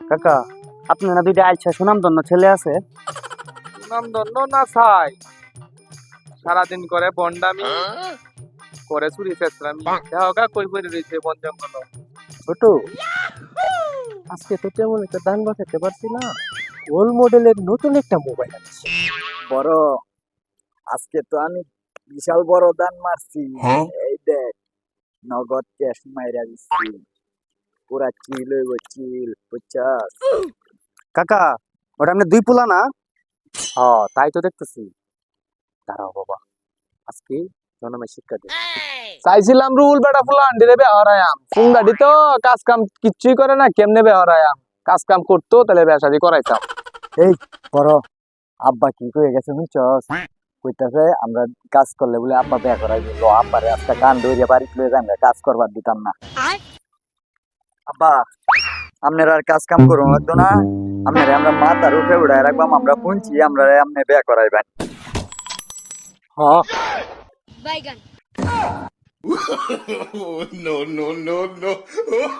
কাকা আপনি না দুইটা আইসা সুনাম ধন্য ছেলে আছে? নাম ধন্য না ছাই? সারাদিন করে বন্ডামি করে চুরি চেষ্টামি দেহগা কই পড়ে রয়েছে বন জঙ্গল? ছোট আজকে তো তেমন একটা দান বাঁচাতে পারছি না। ওল মডেলের নতুন একটা মোবাইল আছে বড় আজকে তো আমি বিশাল বড় দান মারছি। এই দেখ নগদ ক্যাশ মাইরা দিচ্ছি পুরা চিল হইব চিল বুঝছাস কাকা ওটা আপনি দুই পোলা না? হ্যাঁ তাই তো দেখতেছি। দাঁড়াও বাবা আজকে জনমের শিক্ষা দে চাইছিলাম রুল বেটা ফুলা আন্ডিরে বেহরায়াম ফুঙ্গাডি তো কাজ কাম কিচ্ছুই করে না কেমনে বেহরায়াম কাজ কাম করতো তাহলে বেসাদি করাইতাম। বড় আব্বা কি কয়ে গেছে বুঝছস কইতাছে আমরা কাজ করলে বলে আব্বা বিয়া করাই দিল। আব্বারে আজকে কান ধরে বাড়িতে লয়ে যান কাজ করবার দিতাম না। আব্বা আপনার আর কাজ কাম করুন লাগতো না আপনার আমরা মাথার উপরে উড়াই রাখবাম আমরা পুঁছি আমরা আপনি বিয়া করাইবেন হ্যাঁ Baigan. no, no, no, no.